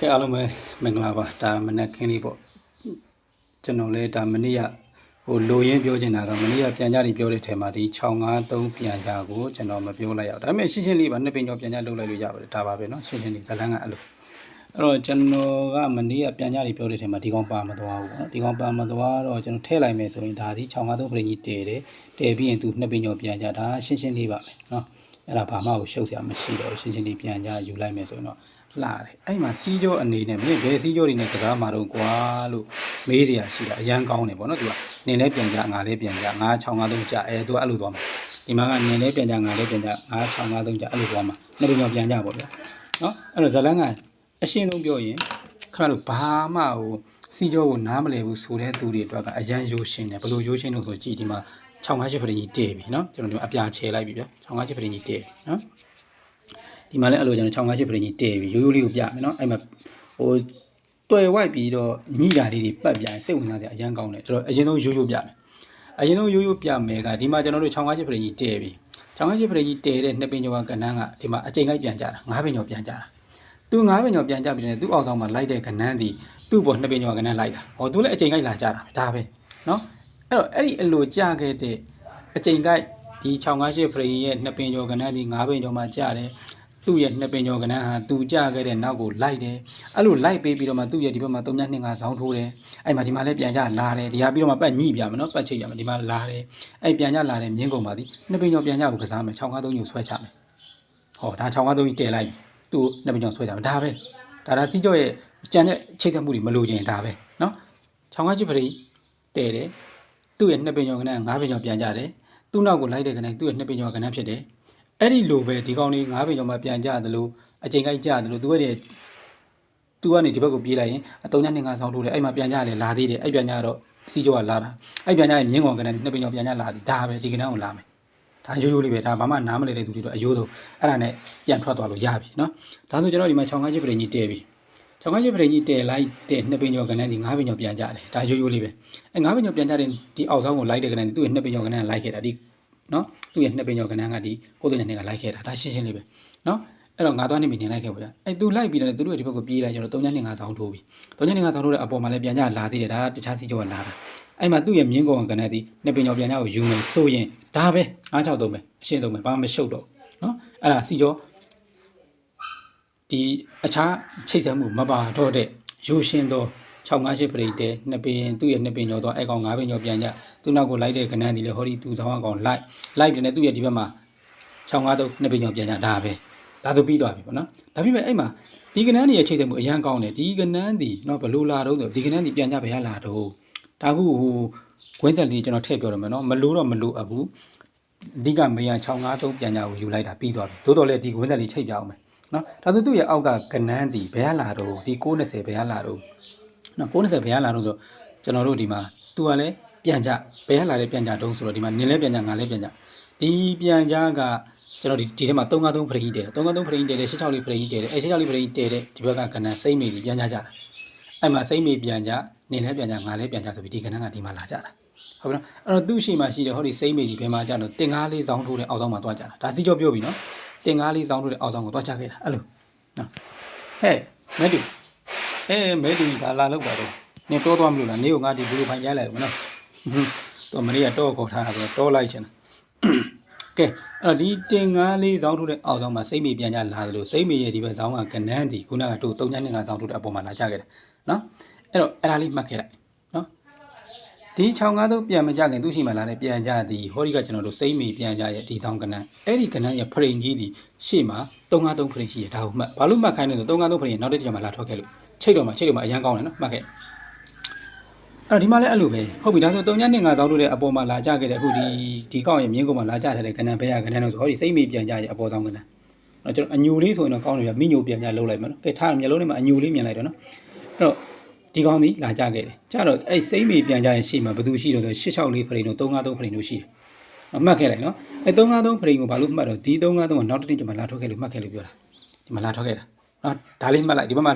ကဲအားလုံးပဲမင်္ဂလာပါဒါမနက်ခင်းလေးပေါ့ကျွန်တော်လည်းဒါမနေ့ကဟိုလိုရင်းပြောချင်တာကမနေ့ကပြန်ကြပြီးပြောတဲ့ထဲမှာဒီ653ပြန်ကြကိုကျွန်တော်မပြောလိုက်ရအောင်ဒါပေမဲ့ရှင်းရှင်းလေးပါနှစ်ပင်ကျော်ပြန်ကြလုပ်လိုက်လို့ရပါတယ်ဒါပါပဲเนาะရှင်းရှင်းလေးဇလန်းကအဲ့လိုအဲ့တော့ကျွန်တော်ကမနေ့ကပြန်ကြပြီးပြောတဲ့ထဲမှာဒီကောင်ပါမသွားဘူးเนาะဒီကောင်ပါမသွားတော့ကျွန်တော်ထည့်လိုက်မယ်ဆိုရင်ဒါဒီ653ပြင်ကြီးတည်တယ်တည်ပြီးရင်သူနှစ်ပင်ကျော်ပြန်ကြဒါရှင်းရှင်းလေးပါပဲเนาะအဲ့ဒါဘာမှကိုရှုပ်စရာမရှိတော့ဘူးရှင်းရှင်းလေးပြန်ကြယူလိုက်မယ်ဆိုရင်တော့ လှတယ်အဲ့မှာစီးကြောအနေနဲ့မင်းဘယ်စီးကြောတွေနဲ့ကစားမှာတော့ကွာလို့မေးရရှိတာအရန်ကောင်းတယ်ဗောနော်သူကနင်လည်းပြန်ကြငါလည်းပြန်ကြငါ6 5 3ကြအဲသူကအဲ့လိုသွားမှာဒီမှာကနင်လည်းပြန်ကြငါလည်းပြန်ကြငါ6 5 3ကြအဲ့လိုသွားမှာနှစ်ပင်ကျော်ပြန်ကြပေါ့ဗျာနော်အဲ့တော့ဇလန်းကအရှင်းဆုံးပြောရင်ခဏလို့ဘာမှဟိုစီးကြောကိုနားမလည်ဘူးဆိုတဲ့သူတွေအတွက်ကအရန်ရိုးရှင်းတယ်ဘလို့ရိုးရှင်းလို့ဆိုကြည့်ဒီမှာ6 5 8ဖရင်ကြီးတည်ပြီနော်ကျွန်တော်ဒီမှာအပြာချဲလိုက်ပြီဗျာ6 5 8ဖရင်ကြီးတည်ပြီနော် ဒီမှာလည်းအဲ့လိုကျွန်တော်6 5 8ဖရင်ကြီးတည်ပြီးရိုးရိုးလေးကိုပြမယ်နော်အဲ့မှာဟိုတွေ့ဝိုက်ပြီးတော့ညိတာလေးတွေပတ်ပြရင်စိတ်ဝင်စားစရာအရန်ကောင်းတယ်ကျွန်တော်အရင်ဆုံးရိုးရိုးပြမယ်အရင်ဆုံးရိုးရိုးပြမယ်ကဒီမှာကျွန်တော်တို့6 5 8ဖရင်ကြီးတည်ပြီး6 5 8ဖရင်ကြီးတည်တဲ့နှစ်ပင်ကျော်ကကဏ္ဍကဒီမှာအချိန်ကိုက်ပြန်ကြတာ9ပင်ကျော်ပြန်ကြတာသူ9ပင်ကျော်ပြန်ကြပြီးတယ်သူအောက်ဆောင်မှာလိုက်တဲ့ကဏ္ဍဒီသူ့ပေါ်နှစ်ပင်ကျော်ကဏ္ဍလိုက်တာဟောသူလည်းအချိန်ကိုက်လာကြတာပဲဒါပဲနော်အဲ့တော့အဲ့ဒီအလိုကြခဲ့တဲ့အချိန်ကိုက်ဒီ658ဖရင်ရဲ့နှစ်ပင်ကျော်ကဏ္ဍဒီ9ပင်ကျော်မှာကြတယ် သူ့ရဲ့နှစ်ပင်ကျော်ကနန်းဟာသူကြခဲ့တဲ့နောက်ကိုလိုက်တယ်အဲ့လိုလိုက်ပေးပြီးတော့မှသူ့ရဲ့ဒီဘက်မှာ3ည2 5ဇောင်းထိုးတယ်အဲ့မှာဒီမှာလည်းပြန်ကြလာတယ်ဒီဟာပြီးတော့မှပတ်ညှိပြမယ်နော်ပတ်ချိတ်ပြမယ်ဒီမှာလာတယ်အဲ့ပြန်ကြလာတယ်မြင်းကုန်ပါသည်နှစ်ပင်ကျော်ပြန်ကြကိုကစားမယ်653ညိုဆွဲချမယ်ဟောဒါ653ကြီးတည်လိုက်ပြီသူ့နှစ်ပင်ကျော်ဆွဲချမယ်ဒါပဲဒါဒါစီးကျော်ရဲ့ကြံတဲ့ချိတ်ဆက်မှုတွေမလိုချင်ဒါပဲနော်6ချစ်ပရိတည်တယ်သူ့ရဲ့နှစ်ပင်ကျော်ကနန်း9ပင်ကျော်ပြန်ကြတယ်သူ့နောက်ကိုလိုက်တဲ့ကနန်းသူ့ရဲ့နှစ်ပင်ကျော်ကနန်းဖြစ်တယ် အဲ့ဒီလိုပဲဒီကောင်လေး၅ပင်ကျော်မှပြန်ကြသလိုအချိန်ကိုက်ကြသလိုသူကတည်းသူကနေဒီဘက်ကိုပြေးလိုက်ရင်အတုံးညနေငါဆောင်ထိုးတယ်အဲ့မှာပြန်ကြလေလာသေးတယ်အဲ့ပြန်ကြတော့စီကျော်ကလာတာအဲ့ပြန်ကြရင်မြင်းကောင်ကနေနှစ်ပင်ကျော်ပြန်ကြလာသည်ဒါပဲဒီကနန်းကိုလာမယ်ဒါရိုးရိုးလေးပဲဒါဘာမှနားမလည်တဲ့သူတွေတော့အယိုးဆုံးအဲ့ဒါနဲ့ပြန်ထွက်သွားလို့ရပြီနော်ဒါဆိုကျွန်တော်ဒီမှာ6ငါးချစ်ပရင်ကြီးတည်ပြီ6ငါးချစ်ပရင်ကြီးတည်လိုက်တဲ့နှစ်ပင်ကျော်ကနန်းဒီ9ပင်ကျော်ပြန်ကြတယ်ဒါရိုးရိုးလေးပဲအဲ့9ပင်ကျော်ပြန်ကြတဲ့ဒီအောက်ဆောင်ကိုလိုက်တဲ့ကနန်းသူ့ရဲ့နှစ်ပင်ကျော်ကနန်းလိုက်ခဲ့တာဒီ နော်သူ့ရဲ့နှစ်ပင်ကျော်ကနန်းကဒီကိုယ်တိုင်နဲ့ကလိုက်ခဲ့တာဒါရှင်းရှင်းလေးပဲနော်အဲ့တော့ငါသွားနေပြီနေလိုက်ခဲ့ပါဗျာအဲ့သူလိုက်ပြီးတော့သူတို့ရဲ့ဒီဘက်ကိုပြေးလိုက်ကျတော့3ညနေငါဆောင်ထိုးပြီ3ညနေငါဆောင်ထိုးတဲ့အပေါ်မှာလည်းပြန်ကြလာသေးတယ်ဒါတခြားစီကျော်ကလာတာအဲ့မှာသူ့ရဲ့မြင်းကောင်ကနန်းဒီနှစ်ပင်ကျော်ပြန်ကြကိုယူမယ်ဆိုရင်ဒါပဲ963ပဲအရှင်းဆုံးပဲဘာမှမရှုပ်တော့နော်အဲ့ဒါစီကျော်ဒီအခြားချိတ်ဆက်မှုမပါတော့တဲ့ယူရှင်းတော့ 658ပရိတ်တဲ့နှစ်ပင်သူ့ရဲ့နှစ်ပင်ကျော်တော့အဲ့ကောင်9ပင်ကျော်ပြန်ကြသူ့နောက်ကိုလိုက်တဲ့ကနန်းဒီလေဟောဒီသူဆောင်အကောင်လိုက်လိုက်တယ်နဲ့သူ့ရဲ့ဒီဘက်မှာ653နှစ်ပင်ကျော်ပြန်ကြဒါပဲဒါဆိုပြီးသွားပြီပေါ့နော်ဒါပေမဲ့အဲ့မှာဒီကနန်းဒီရဲ့ချိတ်ဆက်မှုအရန်ကောင်းတယ်ဒီကနန်းဒီနော်ဘလို့လာတော့ဆိုဒီကနန်းဒီပြန်ကြဘယ်ရလာတော့ဒါခုဟိုကွင်းဆက်လေးကျွန်တော်ထည့်ပြောရမယ်နော်မလို့တော့မလို့အဘူးအဓိကမေးရ653ပြန်ကြကိုယူလိုက်တာပြီးသွားပြီသို့တော်လည်းဒီကွင်းဆက်လေးချိတ်ပြအောင်မယ်နော်ဒါဆိုသူ့ရဲ့အောက်ကကနန်းဒီဘယ်ရလာတော့ဒီ90ဘယ်ရလာတော့ နော်90ဘယ်ကလာတော့ဆိုကျွန်တော်တို့ဒီမှာသူကလည်းပြန်ကြဘယ်ကလာတဲ့ပြန်ကြတုံးဆိုတော့ဒီမှာနင်းလဲပြန်ကြငါလဲပြန်ကြဒီပြန်ကြကကျွန်တော်ဒီဒီထဲမှာ353ဖရိကြီးတယ်353ဖရိကြီးတယ်66လေးဖရိကြီးတယ်အဲ66လေးဖရိကြီးတယ်တဲ့ဒီဘက်ကကဏ္ဍစိမ့်မေကြီးပြန်ကြကြတာအဲ့မှာစိမ့်မေပြန်ကြနင်းလဲပြန်ကြငါလဲပြန်ကြဆိုပြီးဒီကဏ္ဍကဒီမှာလာကြတာဟုတ်ပြီနော်အဲ့တော့သူ့ရှိမှရှိတယ်ဟောဒီစိမ့်မေကြီးဘယ်မှာကြတော့တင်ကားလေးစောင်းထိုးတဲ့အောက်ဆောင်မှာတွားကြတာဒါစီကြောပြောပြီနော်တင်ကားလေးစောင်းထိုးတဲ့အောက်ဆောင်ကိုတွားချခဲ့တာအဲ့လိုနော်ဟဲ့မဲတူ အဲမဲတူဒါလာလောက်ပါတော့နင်တောသွားမလို့လားနေကိုငါဒီဘလူဖိုင်ရိုက်လိုက်မနော်တော့မနေ့ကတော့ခေါ်ထားတာဆိုတော့လိုက်ချင်တာကဲအဲ့တော့ဒီတင်ငါးလေးဇောင်းထိုးတဲ့အောက်ဆောင်မှာစိတ်မေပြန်ကြလာတယ်လို့စိတ်မေရဲ့ဒီဘက်ဇောင်းကကနန်းဒီခုနကတို့၃ညနေကဇောင်းထိုးတဲ့အပေါ်မှာလာကြခဲ့တယ်နော်အဲ့တော့အဲ့ဒါလေးမှတ်ခဲ့လိုက်နော်ဒီ653ပြန်မကြခင်သူ့ရှိမှလာတဲ့ပြန်ကြသည်ဟောဒီကကျွန်တော်တို့စိတ်မေပြန်ကြရဲ့ဒီဆောင်ကနန်းအဲ့ဒီကနန်းရဲ့ဖရိန်ကြီးဒီရှေ့မှာ353ဖရိန်ရှိရဒါကိုမှတ်ဘာလို့မှတ်ခိုင်းလဲဆို353ဖရိန်နောက်တစ်ချက်မှလာထွက်ခဲ့လို့ ချိတ်တော့မှချိတ်တော့မှအရန်ကောင်းတယ်နော်မှတ်ခဲ့အဲ့တော့ဒီမှာလည်းအဲ့လိုပဲဟုတ်ပြီဒါဆို3ညနေ9ဇောင်းတို့တဲ့အပေါ်မှာလာကြခဲ့တဲ့အခုဒီဒီကောက်ရဲ့မြင်းကုန်းမှာလာကြတဲ့ကဏ္ဍဘဲရကဏ္ဍတော့ဆိုဟောဒီစိတ်မေပြန်ကြရဲ့အပေါ်ဆောင်ကဏ္ဍနော်ကျွန်တော်အညူလေးဆိုရင်တော့ကောင်းတယ်ပြမိညိုပြန်ကြလှုပ်လိုက်မယ်နော်ကဲထားမျက်လုံးထဲမှာအညူလေးမြင်လိုက်တော့နော်အဲ့တော့ဒီကောင်းကြီးလာကြခဲ့တယ်ကြတော့အဲ့စိတ်မေပြန်ကြရဲ့ရှေ့မှာဘယ်သူရှိတော့ဆို863ဖရိန်တို့353ဖရိန်တို့ရှိတယ်နော်မှတ်ခဲ့လိုက်နော်အဲ့353ဖရိန်ကိုဘာလို့မှတ်တော့ဒီ353ကနောက်တစ်နေ့ကျမှလာထွက်ခဲ့လို့မှတ်ခဲ့လို့ပြောတာဒီမှာလာထွက်ခဲ့တာ နော်ဒါလေးမှတ်လိုက်ဒီဘက်မှာ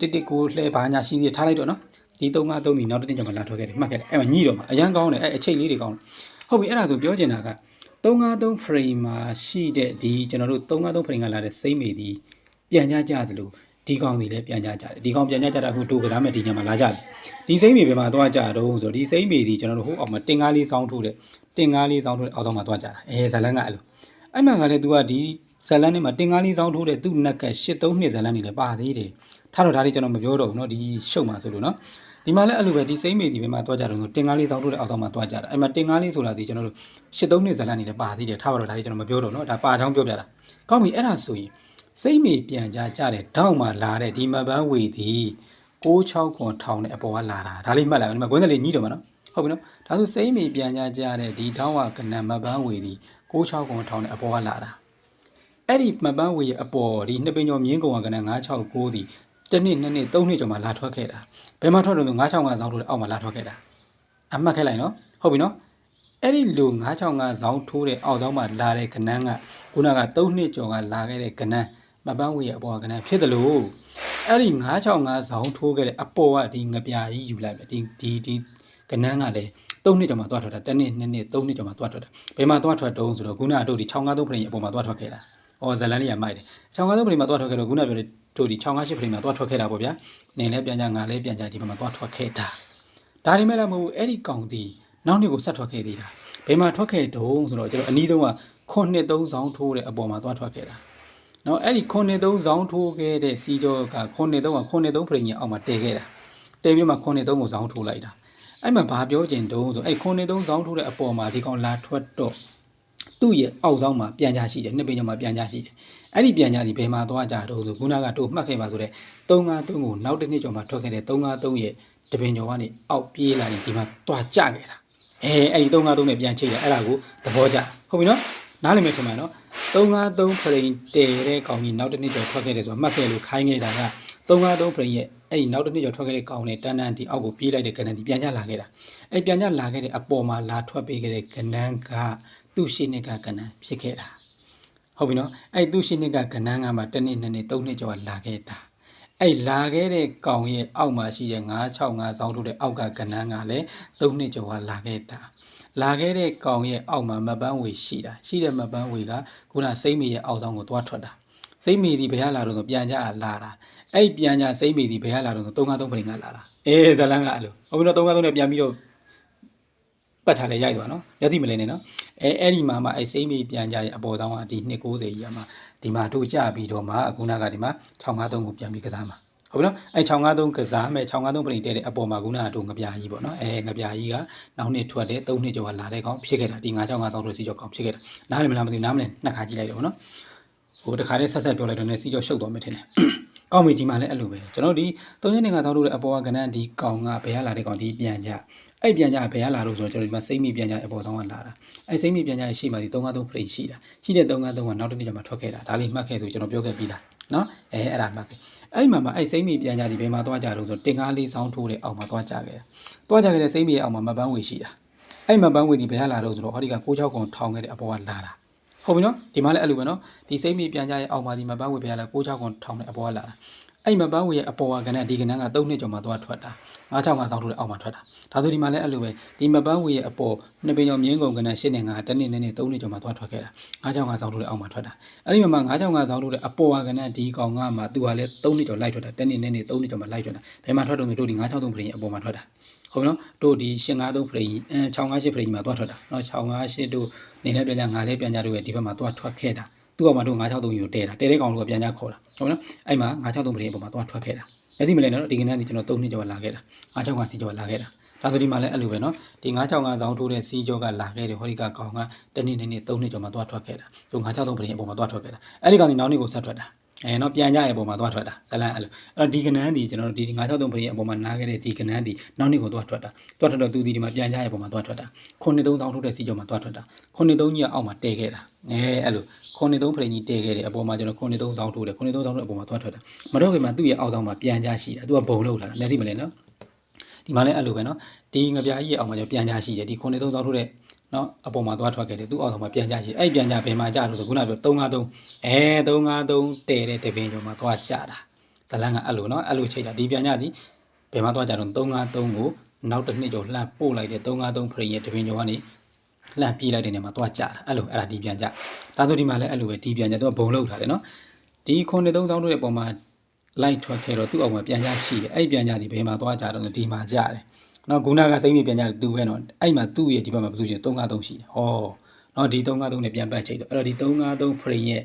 တစ်တစ်ကိုလှဲဘာညာရှိသေးတယ်ထားလိုက်တော့နော်ဒီ3 5 3ဒီနောက်တစ်နေ့ကျမှလာထွက်ခဲ့တယ်မှတ်ခဲ့တယ်အဲ့မှာညှိတော့မှာအရန်ကောင်းတယ်အဲ့အချိတ်လေးတွေကောင်းတယ်ဟုတ်ပြီအဲ့ဒါဆိုပြောချင်တာက353 frame မှာရှိတဲ့ဒီကျွန်တော်တို့353 frame ကလာတဲ့စိမ့်မေဒီပြန်ကြကြသလိုဒီကောင်စီလည်းပြန်ကြကြတယ်ဒီကောင်ပြန်ကြကြတာအခုတို့ကစားမဲ့ဒီညမှာလာကြတယ်ဒီစိမ့်မေပဲမှာသွားကြတော့ဆိုတော့ဒီစိမ့်မေဒီကျွန်တော်တို့ဟိုအောက်မှာတင်ကားလေးစောင်းထိုးတယ်တင်ကားလေးစောင်းထိုးတယ်အောက်ဆောင်မှာသွားကြတာအဲဇလန်းကအဲ့လိုအဲ့မှကလည်း तू ကဒီ ဇလန်းနဲ့မှာတင်ကားလေးစောင်းထိုးတယ်သူ့နက်က83နှစ်ဇလန်းနေလည်းပါသေးတယ်ထားတော့ဒါလေးကျွန်တော်မပြောတော့ဘူးเนาะဒီရှုပ်မှာဆိုလို့เนาะဒီမှာလည်းအဲ့လိုပဲဒီစိမ့်မေဒီပဲမှာသွားကြတော့ဆိုတင်ကားလေးစောင်းထိုးတဲ့အောက်ဆောင်မှာသွားကြတာအဲ့မှာတင်ကားလေးဆိုတာဒီကျွန်တော်တို့83နှစ်ဇလန်းနေလည်းပါသေးတယ်ထားပါတော့ဒါလေးကျွန်တော်မပြောတော့เนาะဒါပါချောင်းပြောပြတာကောင်းပြီအဲ့ဒါဆိုရင် စိတ်မေပြန်ကြကြတဲ့တောက်မှလာတဲ့ဒီမပန်းဝေသည်66ခွန်ထောင်တဲ့အပေါ်ကလာတာဒါလေးမှတ်လိုက်ပါဒီမှာကွင်းစလေးညှိတော့မှာနော်ဟုတ်ပြီနော်ဒါဆိုစိတ်မေပြန်ကြကြတဲ့ဒီတောက်ဝကနံမပန်းဝေသည်66ခွန်ထောင်တဲ့အပေါ်ကလာတာ အဲ့ဒီမပန်းဝေရဲ့အပေါ်ဒီနှစ်ပင်ကျော်မြင်းကုံကနံ969သည်တစ်နှစ်နှစ်နှစ်သုံးနှစ်ကျော်မှလာထွက်ခဲ့တာဘယ်မှာထွက်တော့ဆို965ဆောင်းထိုးတဲ့အောက်မှာလာထွက်ခဲ့တာအမှတ်ခဲ့လိုက်နော်ဟုတ်ပြီနော်အဲ့ဒီလူ965ဇောင်းထိုးတဲ့အောက်ဆောင်မှာလာတဲ့ကနန်းကခုနက3နှစ်ကျော်ကလာခဲ့တဲ့ကနန်းမပန်းဝေရဲ့အပေါ်ကကနန်းဖြစ်တယ်လို့အဲ့ဒီ965ဇောင်းထိုးခဲ့တဲ့အပေါ်ကဒီငပြာကြီးယူလိုက်မယ်ဒီဒီဒီကနန်းကလည်း3နှစ်ကျော်မှသွားထွက်တာတစ်နှစ်နှစ်နှစ်3နှစ်ကျော်မှသွားထွက်တာဘယ်မှာသွားထွက်တုံးဆိုတော့ခုနကတို့ဒီ653ဖရိအပေါ်မှာသွားထွက်ခဲ့တာ။ အော်ဇလန်လေးကမိုက်တယ်။653ဖရိမှာသွားထွက်ခဲ့တော့ခုနပြောတဲ့တို့ဒီ658ဖရိမှာသွားထွက်ခဲ့တာပေါ့ဗျာ။နင်းလဲပြန်ကြငါလဲပြန်ကြဒီဘက်မှာသွားထွက်ခဲ့တာ။ဒါဒီမဲ့လည်းမဟုတ်ဘူးအဲ့ဒီကောင်တီနောက်နှစ်ကိုဆက်ထွက်ခဲ့သေးတာ။ဘယ်မှာထွက်ခဲ့တုံးဆိုတော့ကျွန်တော်အနည်းဆုံးကခုနှစ်သုံးဆောင်ထိုးတဲ့အပေါ်မှာသွားထွက်ခဲ့တာ။နော်အဲ့ဒီခုနှစ်သုံးဆောင်ထိုးခဲ့တဲ့စီကြောကခုနှစ်သုံးကခုနှစ်သုံးဖရိညာအောက်မှာတည်ခဲ့တာ။တည်ပြီးမှခုနှစ်သုံးကိုဆောင်ထိုးလိုက်တာ။အဲ့မှာဘာပြောချင်တုံးဆိုအဲ့ခုနှစ်သုံးဆောင်ထိုးတဲ့အပေါ်မှာဒီကောင်လာထွက်တော့ သူ့ရဲ့အောက်ဆောင်မှာပြန်ကြရှိတယ်နှစ်ပင်ကျော်မှာပြန်ကြရှိတယ်အဲ့ဒီပြန်ကြသည်ဘယ်မှာသွားကြတော့ဆိုခုနကတို့မှတ်ခဲ့ပါဆိုတဲ့353ကိုနောက်တစ်နှစ်ကျော်မှာထွက်ခဲ့တဲ့353ရဲ့တပင်ကျော်ကနေအောက်ပြေးလာရင်ဒီမှာသွားကြခဲ့တာအဲအဲ့ဒီ353နဲ့ပြန်ချိတ်တယ်အဲ့ဒါကိုသဘောကျဟုတ်ပြီနော်နားလည်မယ်ထင်ပါနော်353ဖရိန်တည်တဲ့ကောင်ကြီးနောက်တစ်နှစ်ကျော်ထွက်ခဲ့တယ်ဆိုတာမှတ်ခဲ့လို့ခိုင်းခဲ့တာက353ဖရိန်ရဲ့ အဲ့ဒီနောက်တစ်နှစ်ကျော်ထွက်ခဲ့တဲ့ကောင်နဲ့တန်းတန်းဒီအောက်ကိုပြေးလိုက်တဲ့ကဏ္ဍဒီပြန်ကြလာခဲ့တာအဲ့ပြန်ကြလာခဲ့တဲ့အပေါ်မှာလာထွက်ပေးခဲ့တဲ့ကဏ္ဍကသူ့ရှိနှစ်ကကဏ္ဍဖြစ်ခဲ့တာဟုတ်ပြီနော်အဲ့သူ့ရှိနှစ်ကကဏ္ဍကမှတစ်နှစ်နှစ်နှစ်သုံးနှစ်ကျော်လာခဲ့တာအဲ့လာခဲ့တဲ့ကောင်ရဲ့အောက်မှာရှိတဲ့965ဇောင်းထုတ်တဲ့အောက်ကကဏ္ဍကလည်းသုံးနှစ်ကျော်လာခဲ့တာလာခဲ့တဲ့ကောင်ရဲ့အောက်မှာမပန်းဝေရှိတာရှိတဲ့မပန်းဝေကခုနစိမ့်မီရဲ့အောက်ဆောင်ကိုသွားထွက်တာစိမ့်မီဒီဘယ်ကလာတော့ဆိုပြန်ကြလာတာ အဲ့ပြန်ကြစိမ့်မီဒီဘယ်ကလာတော့ဆို353ပရင်ကလာတာအေးဇလန်းကအဲ့လိုဟုတ်ပြီနော်353နဲ့ပြန်ပြီးတော့ပတ်ချလဲရိုက်သွားနော်မျက်စိမလဲနဲ့နော်အဲအဲ့ဒီမှာမှအဲစိမ့်မိပြန်ကြရဲ့အပေါ်ဆောင်ကဒီ290ကြီးရမှာဒီမှာတို့ကြပြီးတော့မှအခုနကဒီမှာ653ကိုပြန်ပြီးကစားမှာဟုတ်ပြီနော်အဲ653ကစားမယ်653ပြင်တဲတဲ့အပေါ်မှာခုနကတို့ငပြာကြီးပေါ့နော်အဲငပြာကြီးကနောက်နှစ်ထွက်တဲ့3နှစ်ကျော်ကလာတဲ့ကောင်ဖြစ်ခဲ့တာဒီ965ဆောင်တို့စီကျော်ကောင်ဖြစ်ခဲ့တာနားလည်မလားမသိဘူးနားမလဲနှစ်ခါကြည့်လိုက်တော့နော်ဟိုတခါလေးဆက်ဆက်ပြောလိုက်တော့ねစီကျော်ရှုပ်သွားမယ်ထင်တယ် ကောင်းပြီဒီမှာလည်းအဲ့လိုပဲကျွန်တော်ဒီ၃ရက်နေကသောက်လို့တဲ့အပေါ်ကကဏ္ဍဒီကောင်ကဘယ်ရလာတဲ့ကောင်ဒီပြန်ကြအဲ့ပြန်ကြဘယ်ရလာလို့ဆိုတော့ကျွန်တော်ဒီမှာစိမ့်မိပြန်ကြအပေါ်ဆောင်ကလာတာအဲ့စိမ့်မိပြန်ကြရဲ့ရှိမှဒီ353 frame ရှိတာရှိတဲ့353ကနောက်တစ်နေ့ကျမှထွက်ခဲ့တာဒါလေးမှတ်ခဲ့ဆိုကျွန်တော်ပြောခဲ့ပြီးသားနော်အဲအဲ့ဒါမှတ်ခဲ့အဲ့ဒီမှာမှအဲ့စိမ့်မိပြန်ကြဒီဘယ်မှာသွားကြတော့ဆိုတင်ကားလေးဆောင်းထိုးတဲ့အောက်မှာသွားကြခဲ့သွားကြခဲ့တဲ့စိမ့်မိရဲ့အောက်မှာမပန်းဝေရှိတာအဲ့မပန်းဝေဒီဘယ်ရလာတော့ဆိုတော့ဟောဒီက66ခုထောင်ခဲ့တဲ့အပေါ်ကလာတာ ဟုတ်ပြီနော်ဒီမှာလည်းအဲ့လိုပဲနော်ဒီစိမ့်မိပြန်ကြရဲ့အောက်မှာဒီမပန်းဝေဘယ်ရလာ66ခုထောင်တဲ့အပေါ်ကလာတာအဲ့မပန်းဝေရဲ့အပေါ်ကကဏ္ဍဒီကဏ္ဍက3နှစ်ကျော်မှသွားထွက်တာ965ဆောင်းထိုးတဲ့အောက်မှာထွက်တာဒါဆိုဒီမှာလည်းအဲ့လိုပဲဒီမပန်းဝေရဲ့အပေါ်နှစ်ပင်ကျော်မြင်းကုန်ကဏ္ဍ8နဲ့9တစ်နှစ်နှစ်နှစ်3နှစ်ကျော်မှသွားထွက်ခဲ့တာ965ဆောင်းထိုးတဲ့အောက်မှာထွက်တာအဲ့ဒီမှာ965ဆောင်းထိုးတဲ့အပေါ်ကကဏ္ဍဒီကောင်ကမှသူကလည်း3နှစ်ကျော်လိုက်ထွက်တာတစ်နှစ်နှစ်နှစ်3နှစ်ကျော်မှလိုက်ထွက်တာဘယ်မှာထွက်တော့တို့ဒီ963ဖရိအပေါ်မှာထွက်တာ ဟုတ်ပြီနော်တို့ဒီ853ဖရိအဲ658ဖရိမှာသွားထွက်တာနော်658တို့နေလည်းပြန်ကြငါလည်းပြန်ကြတို့ရဲ့ဒီဘက်မှာသွားထွက်ခဲ့တာသူ့အောက်မှာတို့963ယူတဲတာတဲတဲ့ကောင်တို့ကပြန်ကြခေါ်တာဟုတ်နော်အဲ့မှာ963ပရင်ပုံမှာသွားထွက်ခဲ့တာအဲ့ဒီမလဲနော်ဒီကနေ့ဒီကျွန်တော်3နှစ်ကျော်လာခဲ့တာ965စီကျော်လာခဲ့တာဒါဆိုဒီမှာလည်းအဲ့လိုပဲနော်ဒီ965ဆောင်းထိုးတဲ့စီကျော်ကလာခဲ့တယ်ဟောဒီကကောင်ကတနေ့နေ့3နှစ်ကျော်မှာသွားထွက်ခဲ့တာသူ963ပရင်ပုံမှာသွားထွက်ခဲ့တာအဲ့ဒီကောင်ဒီနောက်နေ့ကိုဆက်ထွက်တာ အဲနော်ပြန်ကြရဲ့ပုံမှာသွားထွက်တာဇလန်အဲ့လိုအဲ့တော့ဒီကနန်းဒီကျွန်တော်တို့ဒီ963ပရင်အပေါ်မှာနားခဲ့တဲ့ဒီကနန်းဒီနောက်နေ့ကိုသွားထွက်တာသွားထွက်တော့သူဒီဒီမှာပြန်ကြရဲ့ပုံမှာသွားထွက်တာခုနှစ်သုံးဆောင်းထိုးတဲ့စီကျော်မှာသွားထွက်တာခုနှစ်သုံးကြီးကအောက်မှာတဲခဲ့တာအဲအဲ့လိုခုနှစ်သုံးဖရိန်ကြီးတဲခဲ့တယ်အပေါ်မှာကျွန်တော်ခုနှစ်သုံးဆောင်းထိုးတယ်ခုနှစ်သုံးဆောင်းထိုးအပေါ်မှာသွားထွက်တာမတော့ခင်မှာသူ့ရဲ့အောက်ဆောင်မှာပြန်ကြရှိတယ်သူကဘုံလောက်လာတာလက်ထိမလဲနော်ဒီမှာလည်းအဲ့လိုပဲနော်ဒီငပြားကြီးရဲ့အောက်မှာကျွန်တော်ပြန်ကြရှိတယ်ဒီခုနှစ်သုံးဆောင်းထိုးတဲ့ နော်အပေါ်မှာသွားထွက်ခဲ့တယ်သူ့အောက်ဆောင်မှာပြန်ကြရှိတယ်အဲ့ပြန်ကြဘယ်မှာကြလို့ဆိုခုနကပြော353အဲ353တဲတဲ့တပင်ကျော်မှာသွားကြတာဇလန်ကအဲ့လိုနော်အဲ့လိုချိန်တာဒီပြန်ကြသည်ဘယ်မှာသွားကြတော့353ကိုနောက်တစ်နှစ်ကျော်လှမ်းပို့လိုက်တဲ့353ဖရိန်ရဲ့တပင်ကျော်ကနေလှမ်းပြေးလိုက်တဲ့နေရာမှာသွားကြတာအဲ့လိုအဲ့ဒါဒီပြန်ကြဒါဆိုဒီမှာလည်းအဲ့လိုပဲဒီပြန်ကြသူကဘုံလောက်ထားတယ်နော်ဒီခုနှစ်သုံးဆောင်တို့ရဲ့ပုံမှာလိုက်ထွက်ခဲ့တော့သူ့အောက်မှာပြန်ကြရှိတယ်အဲ့ဒီပြန်ကြဒီဘယ်မှာသွားကြတော့လဲဒီမှာကြတယ် နော်ဂုဏကစိမ့်မြေပြန်ကြတယ်သူပဲနော်အဲ့မှာသူ့ရဲ့ဒီဘက်မှာဘယ်သူချင်း353ရှိတယ်ဟောနော်ဒီ353နဲ့ပြန်ပတ်ချိတ်တော့အဲ့တော့ဒီ353 frame ရဲ့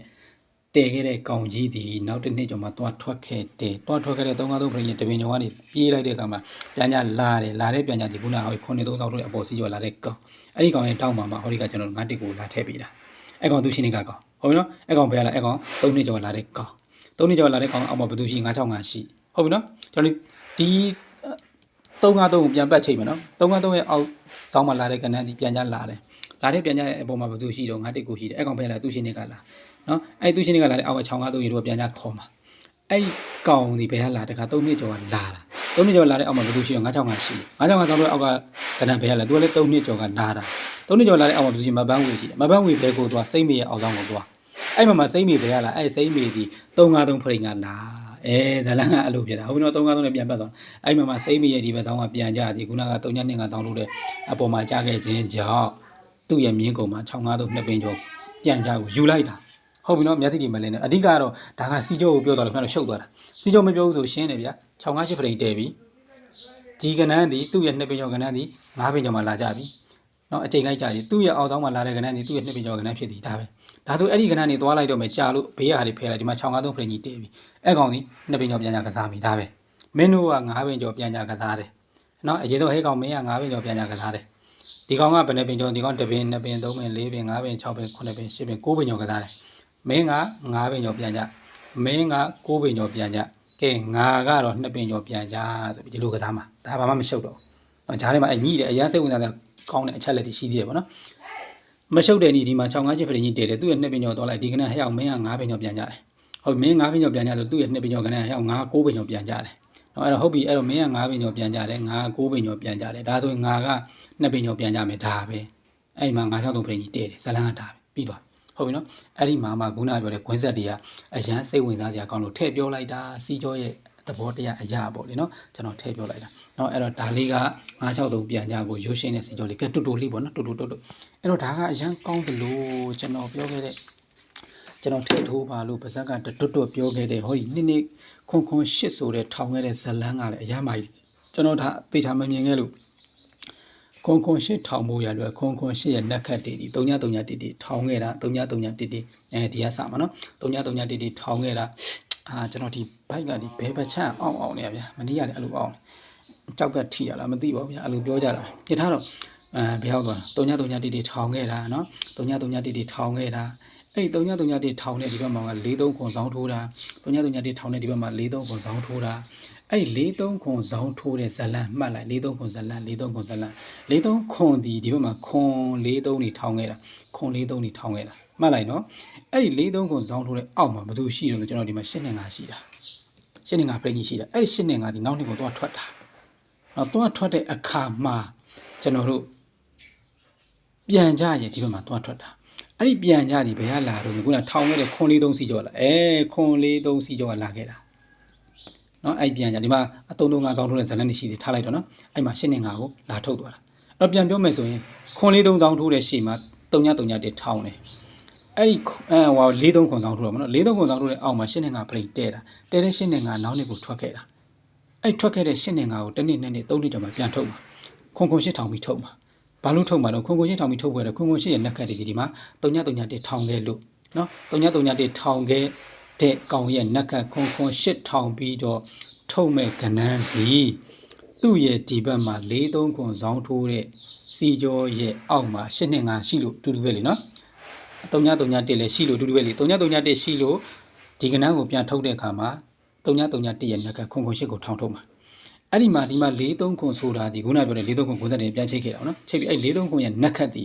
တည်ခဲ့တဲ့ကောင်ကြီးဒီနောက်တစ်နှစ်ကျော်မှာသွားထွက်ခဲ့တယ်သွားထွက်ခဲ့တဲ့353 frame ရဲ့တပင်ကျော်ကနေပြေးလိုက်တဲ့အခါမှာပြန်ကြလာတယ်လာတဲ့ပြန်ကြဒီခုနကဟို9300တို့ရဲ့အပေါ်စီကျော်လာတဲ့ကောင်အဲ့ဒီကောင်ရဲ့တောက်မှာမှာဟောဒီကကျွန်တော်ငါတစ်ကိုလာထည့်ပေးတာအဲ့ကောင်သူရှင်းနေကကောင်ဟုတ်ပြီနော်အဲ့ကောင်ဘယ်ရလဲအဲ့ကောင်3နှစ်ကျော်လာတဲ့ကောင်3နှစ်ကျော်လာတဲ့ကောင်အောက်မှာဘယ်သူရှိ965ရှိဟုတ်ပြီနော်ကျွန်တော်ဒီ 353ကိုပြန်ပတ်ချိန်မယ်နော်353ရဲ့အောက်စောင်းမှာလာတဲ့ကဏ္ဍဒီပြန်ကြလာတယ်လာတဲ့ပြန်ကြရဲ့အပေါ်မှာဘယ်သူရှိတော့ငါတစ်ကိုရှိတယ်အဲ့ကောင်ဘယ်လဲသူရှင်းနေကလာနော်အဲ့သူရှင်းနေကလာတဲ့အောက်က653ရေတို့ပြန်ကြခေါ်မှာအဲ့ကောင်ဒီဘယ်ကလာတခါ3နှစ်ကျော်ကလာတာ3နှစ်ကျော်လာတဲ့အောက်မှာဘယ်သူရှိတော့965ရှိ965ဆောင်းတော့အောက်ကကဏ္ဍဘယ်ကလဲသူကလည်း3နှစ်ကျော်ကလာတာ3နှစ်ကျော်လာတဲ့အောက်မှာဘယ်သူရှိမပန်းဝေရှိတယ်မပန်းဝေဘဲကိုသွားစိမ့်မေရဲ့အောက်ဆောင်ကိုသွားအဲ့မှာမှာစိမ့်မေဘယ်ကလာအဲ့စိမ့်မေဒီ353ဖရိန်ကလာ အဲဇလန်ကအဲ့လိုဖြစ်တာဟုတ်ပြီနော်353နဲ့ပြန်ပတ်သွားအဲ့မှာမှာစိမ့်မေရဲ့ဒီဘက်ဆောင်ကပြန်ကြသည်ခုနက3ညနှစ်ကဆောင်လို့တဲ့အပေါ်မှာကြားခဲ့ခြင်းကြောင့်သူ့ရဲ့မြင်းကုံမှာ653နှစ်ပင်ကျော်ပြန်ကြကိုယူလိုက်တာဟုတ်ပြီနော်မျက်စိဒီမလင်းနဲ့အဓိကတော့ဒါကစီကျော်ကိုပြောတော့လို့ခင်ဗျားတို့ရှုပ်သွားတာစီကျော်မပြောဘူးဆိုရှင်းတယ်ဗျာ658ဖရိန်တဲပြီဒီကနန်းဒီသူ့ရဲ့နှစ်ပင်ကျော်ကနန်းဒီ9ပင်ကျော်မှာလာကြပြီ နော်အချိန်လိုက်ကြပြီသူ့ရဲ့အောက်ဆောင်မှာလာတဲ့ကနန်းဒီသူ့ရဲ့နှစ်ပင်ကျော်ကနန်းဖြစ်သည်ဒါပဲဒါဆိုအဲ့ဒီကနန်းနေသွားလိုက်တော့မယ်ကြာလို့ဘေးရဟာတွေဖဲလိုက်ဒီမှာ653ဖရိန်ကြီးတဲပြီအဲ့ကောင်ဒီနှစ်ပင်ကျော်ပြန်ကြကစားပြီဒါပဲမင်းတို့က9ပင်ကျော်ပြန်ကြကစားတယ်နော်အရင်ဆုံးဟဲကောင်မင်းက9ပင်ကျော်ပြန်ကြကစားတယ်ဒီကောင်ကဘယ်နှပင်ကျော်ဒီကောင်တစ်ပင်နှစ်ပင်သုံးပင်လေးပင်ငါးပင်6ပင်9ပင်10ပင်9ပင်ကျော်ကစားတယ်မင်းက9ပင်ကျော်ပြန်ကြမင်းက9ပင်ကျော်ပြန်ကြကဲငါကတော့2ပင်ကျော်ပြန်ကြဆိုပြီးဒီလိုကစားမှာဒါဘာမှမရှုပ်တော့ဘူးဂျားထဲမှာအညိတယ်အရန်စိတ်ဝင်စားတဲ့ ကောင်းတဲ့အချက်လက်တွေရှိသေးတယ်ဗောနော်မရှုပ်တဲ့ညီဒီမှာ6 5ချက်ဖရင်ကြီးတည်တယ်သူ့ရဲ့2ပင်ကျော်သွားလိုက်ဒီကနေ့ဟဲ့အောင်မင်းက9ပင်ကျော်ပြန်ကြတယ်ဟုတ်မင်း9ပင်ကျော်ပြန်ကြဆိုသူ့ရဲ့2ပင်ကျော်ကနေ့ဟဲ့အောင်9 9ပင်ကျော်ပြန်ကြတယ်နော်အဲ့တော့ဟုတ်ပြီအဲ့တော့မင်းက9ပင်ကျော်ပြန်ကြတယ်ငါ9ပင်ကျော်ပြန်ကြတယ်ဒါဆိုရင်ငါက2ပင်ကျော်ပြန်ကြမယ်ဒါပဲအဲ့ဒီမှာ9 6 3ဖရင်ကြီးတည်တယ်ဇလန်းကဒါပဲပြီးသွားဟုတ်ပြီနော်အဲ့ဒီမှာမှခုနပြောတဲ့ခွင်းဆက်တွေကအရန်စိတ်ဝင်စားစရာကောင်းလို့ထည့်ပြောလိုက်တာစီကျော်ရဲ့ သဘောတရားအရာပေါ့လေနော်ကျွန်တော်ထည့်ပြောလိုက်တာเนาะအဲ့တော့ဒါလေးက963ပြန်ကြကိုရုပ်ရှင်နဲ့စီကျော်လေးကတူတူလေးပေါ့နော်တူတူတူတူအဲ့တော့ဒါကအရန်ကောင်းတယ်လို့ကျွန်တော်ပြောခဲ့တဲ့ကျွန်တော်ထည့်ထိုးပါလို့ပါဇက်ကတွတ်တွတ်ပြောခဲ့တဲ့ဟောဒီနှစ်နှစ်ခွန်ခွန်ရှစ်ဆိုတဲ့ထောင်ခဲ့တဲ့ဇလန်းကလည်းအရမ်းပါကြီးကျွန်တော်ဒါသေချာမမြင်ခဲ့လို့ခွန်ခွန်ရှစ်ထောင်ဖို့ရလွယ်ခွန်ခွန်ရှစ်ရဲ့နက်ခတ်တီတီ3931တီတီထောင်ခဲ့တာ3931တီတီအဲဒီကစမှာနော်3931တီတီထောင်ခဲ့တာ အာကျွန်တော်ဒီဘိုက်ကဒီဘဲပချန့်အောင်အောင်နေရဗျာမနေ့ကလည်းအဲ့လိုအောင်ကြောက်ကထိရလားမသိပါဘူးဗျာအဲ့လိုပြောကြတာပြထားတော့အဲဘယ်ရောက်သွား3931တီတီထောင်ခဲ့တာနော်3931တီတီထောင်ခဲ့တာအဲ့ဒီ3931ထောင်နဲ့ဒီဘက်မှာက43ခွန်ဆောင်ထိုးတာ3931ထောင်နဲ့ဒီဘက်မှာ43ခွန်ဆောင်ထိုးတာအဲ့ဒီ43ခွန်ဆောင်ထိုးတဲ့ဇလန်မှတ်လိုက်43ခွန်ဇလန်43ခွန်ဇလန်43ခွန်ဒီဒီဘက်မှာခွန်43နေထောင်ခဲ့တာခွန်43နေထောင်ခဲ့တာ မှတ်လိုက်နော်အဲ့ဒီ43ခွန်ဆောင်ထိုးတဲ့အောက်မှာဘယ်သူရှိတယ်လို့ကျွန်တော်ဒီမှာရှင်းနေငါရှိတာရှင်းနေငါပြင်းကြီးရှိတာအဲ့ဒီရှင်းနေငါဒီနောက်နှစ်ကိုတော့ထွက်တာနော်တော့ထွက်တဲ့အခါမှာကျွန်တော်တို့ပြန်ကြရင်ဒီဘက်မှာတော့ထွက်တာအဲ့ဒီပြန်ကြသည်ဘယ်ကလာတော့ခုနထောင်ခဲ့တဲ့ခွန်လေးသုံးစီကျော်လာအဲခွန်လေးသုံးစီကျော်ကလာခဲ့တာနော်အဲ့ပြန်ကြဒီမှာအတုံးတုံးငါဆောင်ထိုးတဲ့ဇလန်နေရှိသေးထားလိုက်တော့နော်အဲ့မှာရှင်းနေငါကိုလာထုတ်သွားတာအဲ့တော့ပြန်ပြောမယ်ဆိုရင်ခွန်လေးသုံးဆောင်ထိုးတဲ့ရှေ့မှာ3ည3ညတစ်ထောင်းတယ် အဲ့ဒီအဲဟို၄သုံးခွန်ဆောင်ထိုးတော့မနော်၄သုံးခွန်ဆောင်ထိုးတဲ့အောက်မှာရှင်းနေငါပြိတဲတာတဲတဲ့ရှင်းနေငါနောက်နှစ်ကိုထွက်ခဲ့တာအဲ့ထွက်ခဲ့တဲ့ရှင်းနေငါကိုတစ်နှစ်နှစ်နှစ်သုံးနှစ်ကျော်မှပြန်ထုတ်မှာခွန်ခွန်ရှင်းထောင်ပြီးထုတ်မှာဘာလို့ထုတ်မှာတော့ခွန်ခွန်ရှင်းထောင်ပြီးထုတ်ခဲ့တယ်ခွန်ခွန်ရှင်းရဲ့လက်ခတ်တွေဒီမှာ3ည3ညတစ်ထောင်ခဲ့လို့နော်3ည3ညတစ်ထောင်ခဲ့တဲ့ကောင်ရဲ့နက်ခတ်ခွန်ခွန်ရှစ်ထောင်ပြီးတော့ထုတ်မဲ့ကနန်းပြီးသူ့ရဲ့ဒီဘက်မှာ၄သုံးခွန်ဆောင်ထိုးတဲ့စီကျော်ရဲ့အောက်မှာရှစ်နှစ်ငါရှိလို့တူတူပဲလေနော် 3ည3ည1လည်းရှိလို့တူတူပဲလေ3ည3ည1ရှိလို့ဒီကနန်းကိုပြန်ထုတ်တဲ့အခါမှာ3ည3ည1ရဲ့နက်ကခွန်ခွန်ရှစ်ကိုထောင်ထုတ်မှာအဲ့ဒီမှာဒီမှာ၄သုံးခွန်ဆိုတာဒီခုနပြောတဲ့၄သုံးခွန်90နဲ့ပြန်ချိတ်ခဲ့တာနော်ချိတ်ပြီးအဲ့၄သုံးခွန်ရဲ့နက်ခတ်ဒီ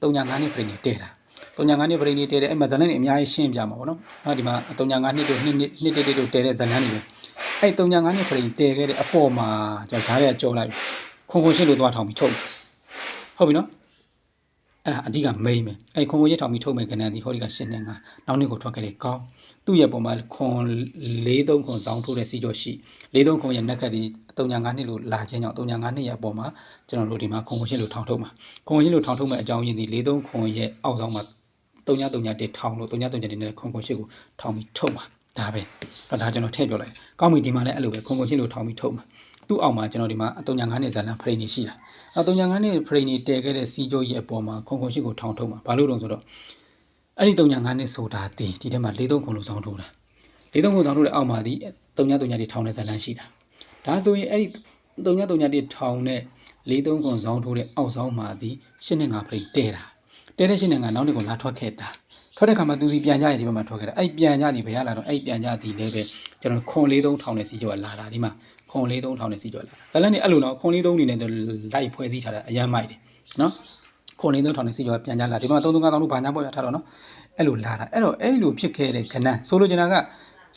3ည9နှစ်ပြင်နေတဲတာ3ည9နှစ်ပြင်နေတဲတယ်အဲ့မှာဇလန်နေအများကြီးရှင်းပြမှာပေါ့နော်နော်ဒီမှာ3ည9နှစ်တို့နှစ်နှစ်တစ်တို့တဲတဲ့ဇလန်နေပဲအဲ့3ည9နှစ်ပြင်တဲခဲ့တဲ့အပေါ်မှာကျွန်တော်ဈားတွေကကြော်လိုက်ခွန်ခွန်ရှစ်လို့သွားထောင်ပြီးချုပ်ဟုတ်ပြီနော် အဲ့ဒါအဓိက main ပဲအဲ့ခွန်ခွန်ရထောင်ပြီးထုတ်မယ်ကဏ္ဍဒီဟောဒီကရှင်းနေငါနောက်နေ့ကိုထွက်ခဲ့တယ်ကောင်းသူ့ရဲ့ပုံမှာခွန်၄၃ခွန်ဆောင်ထိုးတဲ့စီကျော်ရှိ၄၃ခွန်ရဲ့နက်ကဒီ3.5နှစ်လို့လာခြင်းကြောင့်3.5နှစ်ရဲ့အပေါ်မှာကျွန်တော်တို့ဒီမှာခွန်ခွန်ရှင်းလို့ထောင်ထုတ်မှာခွန်ခွန်ရှင်းလို့ထောင်ထုတ်မဲ့အကြောင်းရင်းဒီ၄၃ခွန်ရဲ့အောက်ဆောင်မှာ3.3တက်ထောင်လို့3.3တက်နေတဲ့ခွန်ခွန်ရှင်းကိုထောင်ပြီးထုတ်မှာဒါပဲတော့ဒါကျွန်တော်ထည့်ပြောလိုက်ကောင်းပြီဒီမှာလည်းအဲ့လိုပဲခုံခုံချင်းလို့ထောင်းပြီးထုတ်မှာ သူ့အောက်မှာကျွန်တော်ဒီမှာအတုံညာ9နှစ်ဇာလန်ဖရိနေရှိတာအတုံညာ9နှစ်ဖရိနေတည်ခဲ့တဲ့စီကြိုးရဲ့အပေါ်မှာခုံခုံချင်းကိုထောင်းထုတ်မှာဘာလို့လဲဆိုတော့အဲ့ဒီတုံညာ9နှစ်ဆိုတာဒီဒီထဲမှာ၄သုံးခုံလို့ဆောင်းထုတ်တာ၄သုံးခုံဆောင်းထုတ်တဲ့အောက်မှာဒီတုံညာတုံညာတွေထောင်းတဲ့ဇာလန်ရှိတာဒါဆိုရင်အဲ့ဒီတုံညာတုံညာတွေထောင်းတဲ့၄သုံးခုံဆောင်းထုတ်တဲ့အောက်ဆောင်းမှာဒီ၈နှစ်5ဖရိတည်တာတည်တဲ့၈နှစ်5နောက်နှစ်ကိုလာထွက်ခဲ့တာထွက်တဲ့ခါမှာသူစီပြန်ကြရဒီဘက်မှာထွက်ခဲ့တာအဲ့ပြန်ကြဒီဘယ်ရလာတော့အဲ့ပြန်ကြဒီလည်းပဲကျွန်တော်ခွန်လေးသုံးထောင်နဲ့စီကျော်လာတာဒီမှာ ခွန်လေး3000နဲ့စီးကြော်လာဇလန်နေအဲ့လိုနော်ခွန်လေး3000နေနဲ့လိုက်ဖွဲ့စည်းထားတာအရမ်းမိုက်တယ်နော်ခွန်လေး3000နဲ့စီးကြော်ပြန်ကြလာဒီမှာ3000 5000ဘာညာပေါ်ရထားတော့နော်အဲ့လိုလာတာအဲ့တော့အဲ့ဒီလိုဖြစ်ခဲ့တဲ့ခဏဆိုလိုချင်တာက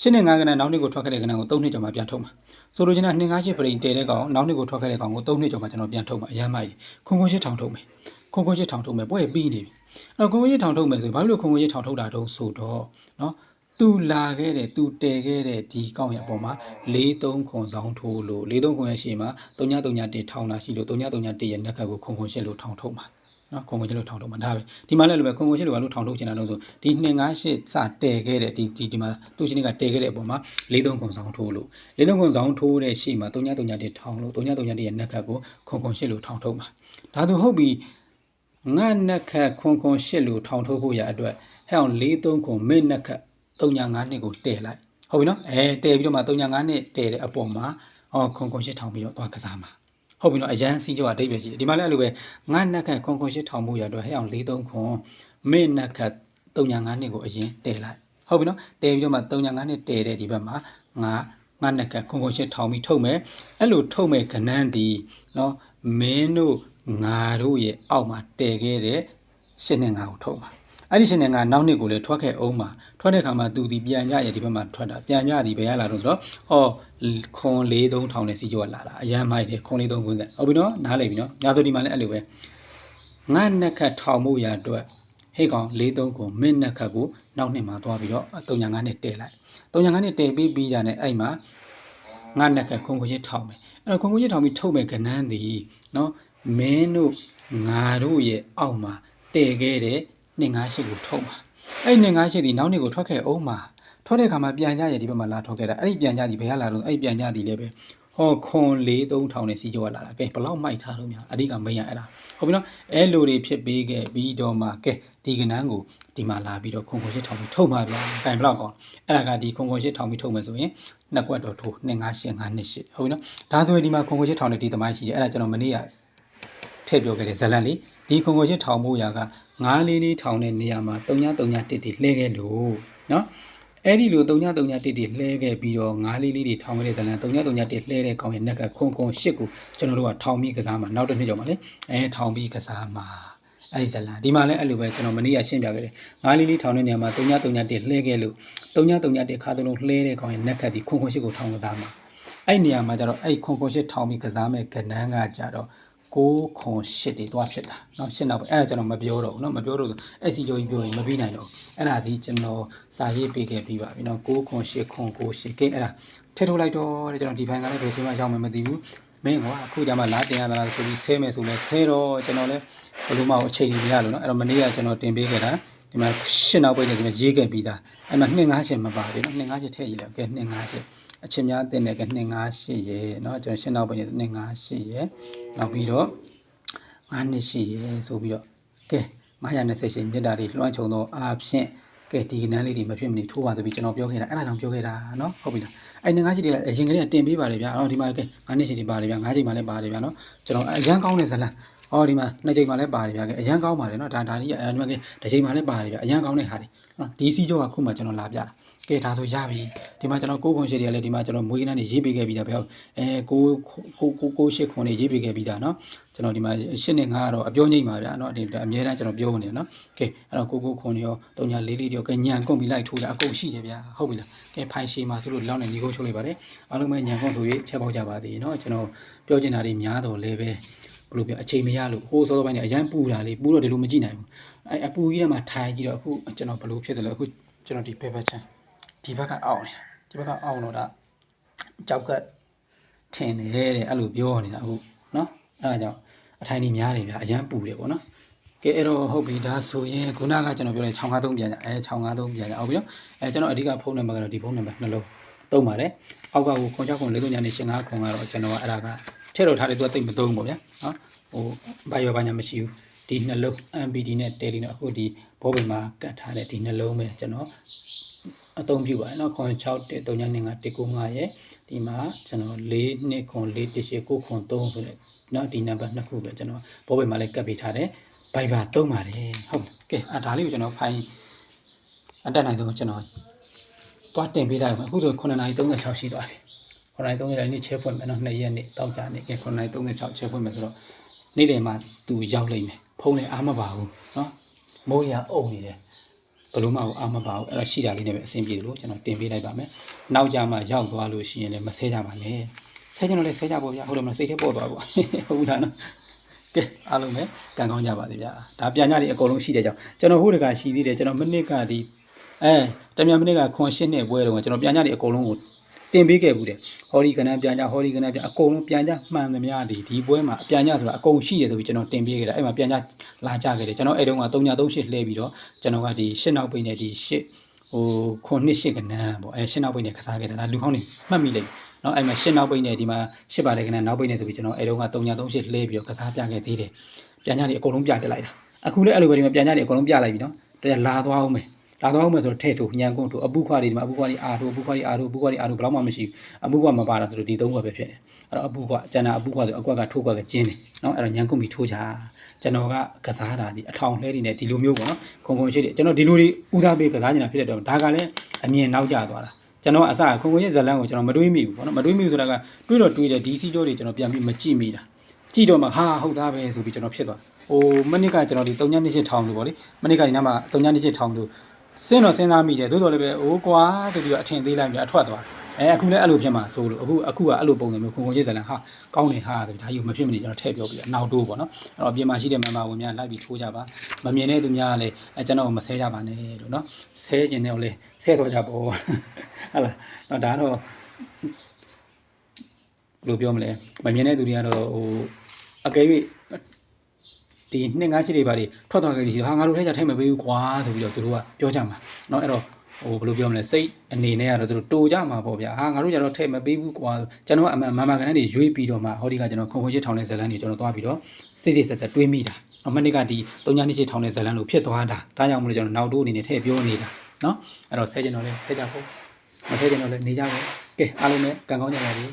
ရှင်းနေငါးခဏနောက်နှစ်ကိုထွက်ခဲ့တဲ့ခဏကို3နှစ်ကျော်မှပြန်ထုတ်မှာဆိုလိုချင်တာ2 5 8ပရိန်တည်တဲ့ကောင်နောက်နှစ်ကိုထွက်ခဲ့တဲ့ကောင်ကို3နှစ်ကျော်မှကျွန်တော်ပြန်ထုတ်မှာအရမ်းမိုက်ခွန်ခွန်ရှစ်ထောင်ထုတ်မယ်ခွန်ခွန်ရှစ်ထောင်ထုတ်မယ်ပွဲပြီးနေပြီအဲ့တော့ခွန်ခွန်ရှစ်ထောင်ထုတ်မယ်ဆိုဘာလို့ခွန်ခွန်ရှစ်ထောင်ထုတ်တာတုံးဆိုတော့နော် သူလာခဲ့တဲ့သူတည်ခဲ့တဲ့ဒီကောင်းရဲ့အပေါ်မှာ43ခွန်ဆောင်ထိုးလို့43ခွန်ရဲ့ရှေ့မှာ3331ထောင်တာရှိလို့3331ရဲ့နက်ကတ်ကိုခွန်ခွန်ရှစ်လို့ထောင်ထုတ်မှာနော်ခွန်ခွန်ရှစ်လို့ထောင်ထုတ်မှာဒါပဲဒီမှာလည်းလိုပဲခွန်ခွန်ရှစ်လို့ဘာလို့ထောင်ထုတ်ချင်တာလဲဆိုဒီ258စတည်ခဲ့တဲ့ဒီဒီဒီမှာသူ့ချင်းကတည်ခဲ့တဲ့အပေါ်မှာ43ခွန်ဆောင်ထိုးလို့43ခွန်ဆောင်ထိုးတဲ့ရှေ့မှာ3331ထောင်လို့3331ရဲ့နက်ကတ်ကိုခွန်ခွန်ရှစ်လို့ထောင်ထုတ်မှာဒါဆိုဟုတ်ပြီငါနက်ခတ်ခွန်ခွန်ရှစ်လို့ထောင်ထုတ်ဖို့ရအတွက်ဟဲ့အောင်၄၃ခွန်မိနက်ခတ် 305နှစ်ကိုတည်လိုက်ဟုတ်ပြီနော်အဲတည်ပြီးတော့မှ305နှစ်တည်တဲ့အပေါ်မှာဟောခွန်ခွန်ရှစ်ထောင်ပြီးတော့သွားကစားမှာဟုတ်ပြီနော်အရန်စီးကြောအတိတ်ပဲရှိတယ်ဒီမှာလည်းအဲ့လိုပဲငါနက်ခတ်ခွန်ခွန်ရှစ်ထောင်ဖို့ရအတွက်ဟဲ့အောင်၄၃ခွန်မိနက်ခတ်305နှစ်ကိုအရင်တည်လိုက်ဟုတ်ပြီနော်တည်ပြီးတော့မှ305နှစ်တည်တဲ့ဒီဘက်မှာငါငါနက်ကခွန်ခွန်ရှစ်ထောင်ပြီးထုတ်မယ်အဲ့လိုထုတ်မယ်ကနန်းဒီနော်မင်းတို့ငါတို့ရဲ့အောက်မှာတည်ခဲ့တဲ့ရှင်းနေငါကိုထုတ်မှာ အဲ့ဒီရှင်းနေငါနောက်နှစ်ကိုလည်းထွက်ခဲ့အောင်မှာထွက်တဲ့ခါမှာသူဒီပြန်ကြရဲ့ဒီဘက်မှာထွက်တာပြန်ကြဒီဘယ်ရလာတော့ဆိုတော့ဟောခွန်၄၃ထောင်နဲ့စီကျော်လာတာအရန်မိုက်တယ်ခွန်၄၃ခွန်းဆက်ဟုတ်ပြီနော်နားလည်ပြီနော်ညာဆိုဒီမှာလည်းအဲ့လိုပဲငါနက်ခတ်ထောင်မှုရအတွက်ဟေ့ကောင်၄၃ကိုမင်းနက်ခတ်ကိုနောက်နှစ်မှာသွားပြီးတော့၃ညာ၅နှစ်တည်လိုက်၃ညာ၅နှစ်တည်ပြီးပြီးကြတဲ့အဲ့မှာငါနက်ကခွန်ခွန်ချင်းထောင်မယ်အဲ့တော့ခွန်ခွန်ချင်းထောင်ပြီးထုတ်မယ်ကနန်းသည်နော်မင်းတို့ငါတို့ရဲ့အောက်မှာတည်ခဲ့တဲ့ 258ကိုထုတ်မှာအဲ့258ဒီနောက်နေ့ကိုထွက်ခဲ့အောင်မှာထွက်တဲ့အခါမှာပြန်ကြရဒီဘက်မှာလာထွက်ခဲ့တာအဲ့ဒီပြန်ကြဒီဘယ်ကလာတော့အဲ့ဒီပြန်ကြဒီလည်းပဲဟောခွန်၄3000နဲ့စီကြောလာတာကဲဘလောက်မိုက်ထားလို့များအဓိကမင်းရအဲ့ဒါဟုတ်ပြီနော်အဲ့လိုတွေဖြစ်ပေးခဲ့ပြီးတော့မှကဲဒီကနန်းကိုဒီမှာလာပြီးတော့ခွန်ခွန်ရှစ်ထောင်ပြီးထုတ်မှာဗျာကင်ဘလောက်ကောင်းအဲ့ဒါကဒီခွန်ခွန်ရှစ်ထောင်ပြီးထုတ်မယ်ဆိုရင်နှစ်ကွက်တော့ထိုး2585နှစ်ရှိဟုတ်ပြီနော်ဒါဆိုရင်ဒီမှာခွန်ကိုချစ်ထောင်တဲ့ဒီသမိုင်းရှိတယ်အဲ့ဒါကျွန်တော်မနေ့ကထည့်ပြောခဲ့တဲ့ဇလန်လေးဒီခွန်ကိုချစ်ထောင်မှုရာက 9လေးလေးထောင်တဲ့နေရာမှာ3931တိလှဲခဲ့လို့နော်အဲ့ဒီလို3931တိလှဲခဲ့ပြီးတော့9လေးလေးတွေထောင်ခဲ့တဲ့ဇလန်3931လှဲတဲ့ကောင်ရဲ့နက်ကခွန်ခွန်8ကိုကျွန်တော်တို့ကထောင်ပြီးကစားမှာနောက်တစ်နှစ်ကျော်မှာလေအဲထောင်ပြီးကစားမှာအဲ့ဒီဇလန်ဒီမှာလည်းအဲ့လိုပဲကျွန်တော်မနေ့ကရှင်းပြခဲ့တယ်9လေးလေးထောင်တဲ့နေရာမှာ3931လှဲခဲ့လို့3931ခါသလုံးလှဲတဲ့ကောင်ရဲ့နက်ကဒီခွန်ခွန်8ကိုထောင်ကစားမှာအဲ့နေရာမှာကျတော့အဲ့ခွန်ခွန်ရှစ်ထောင်ပြီးကစားမဲ့ကဏ္ဍကကြတော့ 6ခွန်ရှစ်တွေတွားဖြစ်တာเนาะရှစ်နောက်ပဲအဲ့ဒါကျွန်တော်မပြောတော့ဘူးเนาะမပြောတော့အဲ့စီကြောကြီးပြောရင်မပြီးနိုင်တော့အဲ့ဒါဒီကျွန်တော်စာရေးပေးခဲ့ပြီးပါပြီเนาะ6ခွန်ရှစ်ခွန်6ရှစ်ကဲအဲ့ဒါထည့်ထုတ်လိုက်တော့တဲ့ကျွန်တော်ဒီဘိုင်ကလည်းဘယ်ချိန်မှရောက်မှမသိဘူးမင်းကအခုကြမှာလာတင်ရတာလားဆိုပြီးဆဲမယ်ဆိုလဲဆဲတော့ကျွန်တော်လည်းဘယ်လိုမှအချိန်ကြီးမရလို့เนาะအဲ့တော့မနေ့ကကျွန်တော်တင်ပေးခဲ့တာဒီမှာရှစ်နောက်ပိတ်နေဒီမှာရေးခဲ့ပြီးသားအဲ့မှာ258မပါဘူးเนาะ258ထည့်ရေးလိုက်ကဲ258 အချင်းများတင်တယ်က258ရေเนาะကျွန်တော်ရှင်းနောက်ပိုင်းနေ258ရေနောက်ပြီးတော့9နှစ်ရှိရေဆိုပြီးတော့ကဲ928ရှင်မြတ်တာတွေလွှမ်းခြုံတော့အာဖြင့်ကဲဒီကနန်းလေးတွေမဖြစ်မနေထိုးပါဆိုပြီးကျွန်တော်ပြောခဲ့တာအဲ့ဒါကြောင့်ပြောခဲ့တာเนาะဟုတ်ပြီလားအဲ့258တွေကအရင်ကတည်းကတင်ပေးပါတယ်ဗျာအော်ဒီမှာကဲ9နှစ်ရှိတွေပါတယ်ဗျာ9ချိန်မှလည်းပါတယ်ဗျာเนาะကျွန်တော်အရန်ကောင်းတဲ့ဇလန်အော်ဒီမှာနှစ်ချိန်မှလည်းပါတယ်ဗျာကဲအရန်ကောင်းပါတယ်เนาะဒါဒါကြီးဒီမှာကဲတစ်ချိန်မှလည်းပါတယ်ဗျာအရန်ကောင်းတဲ့ဟာတွေနော်ဒီစီကျောကခုမှကျွန်တော်လာပြတာ ကဲဒါဆိုရပြီဒီမှာကျွန်တော်6ခွန်ရှစ်တွေကလည်းဒီမှာကျွန်တော်မွေးကန်းနေရေးပေးခဲ့ပြီးသားပဲဟုတ်အဲ6 6 6 8ခွန်တွေရေးပေးခဲ့ပြီးသားเนาะကျွန်တော်ဒီမှာရှစ်နဲ့9ကတော့အပြောငိမ့်ပါဗျာเนาะဒီအများအားကျွန်တော်ပြောနေတယ်เนาะကဲအဲ့တော့6 6ခွန်တွေရော3ညာ4လေးတွေရောကဲညံကုန်ပြီးလိုက်ထိုးတာအကုန်ရှိတယ်ဗျာဟုတ်ပြီလားကဲဖိုင်ရှည်မှာဆိုလို့ဒီလောက်နဲ့ညီကုန်းချုပ်လိုက်ပါတယ်အားလုံးပဲညံကုန်ထိုးရေးချက်ပေါက်ကြပါသေးเนาะကျွန်တော်ပြောချင်တာတွေများတော့လည်းပဲဘယ်လိုပြောအချိန်မရလို့ဟိုးစောစောပိုင်းနေအရန်ပူတာလေးပူတော့ဒီလိုမကြည့်နိုင်ဘူးအဲအပူကြီးထဲမှာထိုင်ကြည့်တော့အခုကျွန်တော်ဘယ်လိုဖြစ်တယ်လဲအခုကျွန်တော်ဒီဖေဖက်ချန် ဒီဘက်ကအောင့်နေတာဒီဘက်ကအောင့်တော့ဒါကြောက်ကထင်တယ်တဲ့အဲ့လိုပြောနေတာအခုနော်အဲ့ဒါကြောင့်အထိုင်ကြီးများတယ်ဗျာအရန်ပူတယ်ပေါ့နော်ကဲအဲ့တော့ဟုတ်ပြီဒါဆိုရင်ခုနကကျွန်တော်ပြောတဲ့653ပြန်ကြအဲ653ပြန်ကြအောက်ပြီးတော့အဲကျွန်တော်အဓိကဖုန်းနံပါတ်ကတော့ဒီဖုန်းနံပါတ်နှလုံးသုံးပါတယ်အောက်ကကို969 43ညနေ85ခုကတော့ကျွန်တော်ကအဲ့ဒါကထည့်လို့ထားတယ်သူကတိတ်မသုံးပေါ့ဗျာနော်ဟိုဘာရောဘာညာမရှိဘူးဒီနှလုံး MPD နဲ့ Tele နဲ့အခုဒီဘောပင်မှာကတ်ထားတဲ့ဒီနှလုံးပဲကျွန်တော် အသုံးပြုပါတယ်နော်ခွန်6 1 3ညနေ195ရဲ့ဒီမှာကျွန်တော်4နှစ်ခွန်4 1 8 9ခွန်3ဆိုတဲ့နော်ဒီနံပါတ်နှစ်ခုပဲကျွန်တော်ဘောပင်မှာလည်းကတ်ပေးထားတယ်ဘိုင်ဘာသုံးပါတယ်ဟုတ်ကဲ့အဲဒါလေးကိုကျွန်တော်ဖိုင်အတက်နိုင်ဆုံးကျွန်တော်တွားတင်ပေးလိုက်ပါအခုဆို9:36ရှိသွားပြီ9:36နေ့ချဲဖွင့်မယ်နော်2ရက်နေ့တောက်ကြနေ့ကဲ9:36ချဲဖွင့်မယ်ဆိုတော့နေ့လယ်မှာသူရောက်လိမ့်မယ်ဖုန်းလည်းအားမပါဘူးနော်မိုးရအုံနေတယ် ဘလို့မှအားမပါဘူးအဲ့တော့ရှိတာလေးနဲ့ပဲအဆင်ပြေတယ်လို့ကျွန်တော်တင်ပေးလိုက်ပါမယ်နောက်ကြမှာရောက်သွားလို့ရှိရင်လည်းမဆဲကြပါနဲ့ဆဲကျွန်တော်လည်းဆဲကြပေါ့ဗျာဟုတ်တယ်မလားစိတ်ထဲပေါ့သွားပေါ့ဟုတ်လားနော်ကဲအားလုံးပဲကံကောင်းကြပါစေဗျာဒါပြန်ကြတွေအကုန်လုံးရှိတဲ့ကြောင့်ကျွန်တော်ဟိုတကရှိသေးတယ်ကျွန်တော်မနစ်ကဒီအဲတမြန်မနစ်ကခွန်ရှင်းနှစ်ပွဲတော့ကျွန်တော်ပြန်ကြတွေအကုန်လုံးကို တင်ပေးခဲ့ဘူးတဲ့ဟောဒီကနန်းပြန်ကြဟောဒီကနန်းပြန်အကုန်လုံးပြန်ကြမှန်သမျှဒီဒီပွဲမှာအပြန်ကြဆိုတာအကုန်ရှိရဆိုပြီးကျွန်တော်တင်ပေးခဲ့တာအဲ့မှာပြန်ကြလာကြခဲ့တယ်ကျွန်တော်အဲ့တုန်းက3938လှည့်ပြီးတော့ကျွန်တော်ကဒီရှစ်နောက်ပိတ်နဲ့ဒီရှစ်ဟိုခွန်နှစ်ရှစ်ကနန်းပေါ့အဲရှစ်နောက်ပိတ်နဲ့ကစားခဲ့တာဒါလူကောင်းနေမှတ်မိလိုက်နော်အဲ့မှာရှစ်နောက်ပိတ်နဲ့ဒီမှာရှစ်ပါတယ်ကနန်းနောက်ပိတ်နဲ့ဆိုပြီးကျွန်တော်အဲ့တုန်းက3938လှည့်ပြီးတော့ကစားပြခဲ့သေးတယ်ပြန်ကြတယ်အကုန်လုံးပြတက်လိုက်တာအခုလည်းအဲ့လိုပဲဒီမှာပြန်ကြတယ်အကုန်လုံးပြလိုက်ပြီနော်တရားလာသွားအောင်မယ် လာသွားအောင်မယ်ဆိုတော့ထဲ့ထိုးညံကုန်ထိုးအပုခွားတွေဒီမှာအပုခွားတွေအာထိုးအပုခွားတွေအာထိုးအပုခွားတွေအာထိုးဘယ်တော့မှမရှိဘူးအပုခွားမပါတာဆိုတော့ဒီသုံးခွက်ပဲဖြစ်တယ်အဲ့တော့အပုခွားကျန်တာအပုခွားဆိုအကွက်ကထိုးခွက်ကကျင်းတယ်နော်အဲ့တော့ညံကုန်ပြီးထိုးကြကျွန်တော်ကကစားတာဒီအထောင်လှဲတွေနဲ့ဒီလိုမျိုးပေါ့နော်ခုံခုံရှိတယ်ကျွန်တော်ဒီလိုတွေဦးစားပေးကစားနေတာဖြစ်တဲ့တော့ဒါကလည်းအမြင်နောက်ကျသွားတာကျွန်တော်အစခုံခုံရဲ့ဇလန်းကိုကျွန်တော်မတွေးမိဘူးပေါ့နော်မတွေးမိဘူးဆိုတာကတွေးတော့တွေးတယ်ဒီစီကြောတွေကျွန်တော်ပြန်ပြီးမကြည့်မိတာကြည့်တော့မှဟာဟုတ်သားပဲဆိုပြီးကျွန်တော်ဖြစ်သွားဟိုမနစ်ကကျွန်တော်ဒီ3ညနှစ်ထောင်လို့ဗောလေမနစ်ကဒီနားမှာ3ညနှစ်ထောင်လို့ စဉ်းတော့စဉ်းစားမိတယ်သို့တော်လည်းပဲအိုးကွာဆိုပြီးတော့အထင်သေးလိုက်ပြီးအထွက်သွားအဲအခုလည်းအဲ့လိုဖြစ်မှာဆိုလို့အခုအခုကအဲ့လိုပုံစံမျိုးခုံခုံရေးစလန်ဟာကောင်းတယ်ဟာဆိုပြီးဒါယူမဖြစ်မနေကျွန်တော်ထည့်ပြောပြီးအနောက်တိုးပေါ့နော်အဲ့တော့အပြင်မှာရှိတဲ့မမဝင်များလိုက်ပြီးထိုးကြပါမမြင်တဲ့သူများကလည်းအဲကျွန်တော်မဆဲကြပါနဲ့လို့နော်ဆဲကျင်တယ်လေဆဲတော့ကြပေါ့ဟုတ်လားတော့ဒါတော့ဘယ်လိုပြောမလဲမမြင်တဲ့သူတွေကတော့ဟိုအကယ်၍ ဒီနှစ်ငါးချစ်တွေပါတွေထွက်သွားခဲ့ပြီဟာငါတို့ထဲကြထိုက်မပေးဘူးကွာဆိုပြီးတော့သူတို့ကပြောကြမှာเนาะအဲ့တော့ဟိုဘယ်လိုပြောမလဲစိတ်အနေနဲ့ကတော့သူတို့တိုကြမှာပေါ့ဗျာဟာငါတို့ကြတော့ထဲမပေးဘူးကွာကျွန်တော်ကအမှန်မမကန်တွေရွေးပြီးတော့မှဟောဒီကကျွန်တော်ခုံခွင့်ချစ်ထောင်တဲ့ဇလန်းတွေကျွန်တော်သွားပြီးတော့စိတ်စိတ်ဆက်ဆက်တွေးမိတာအမနစ်ကဒီ၃ညနှစ်ချစ်ထောင်တဲ့ဇလန်းလို့ဖြစ်သွားတာဒါကြောင့်မလို့ကျွန်တော်နောက်တိုးအနေနဲ့ထည့်ပြောနေတာเนาะအဲ့တော့ဆဲကျွန်တော်လဲဆဲကြဖို့မဆဲကျွန်တော်လဲနေကြဖို့ကဲအားလုံးပဲကံကောင်းကြပါစေ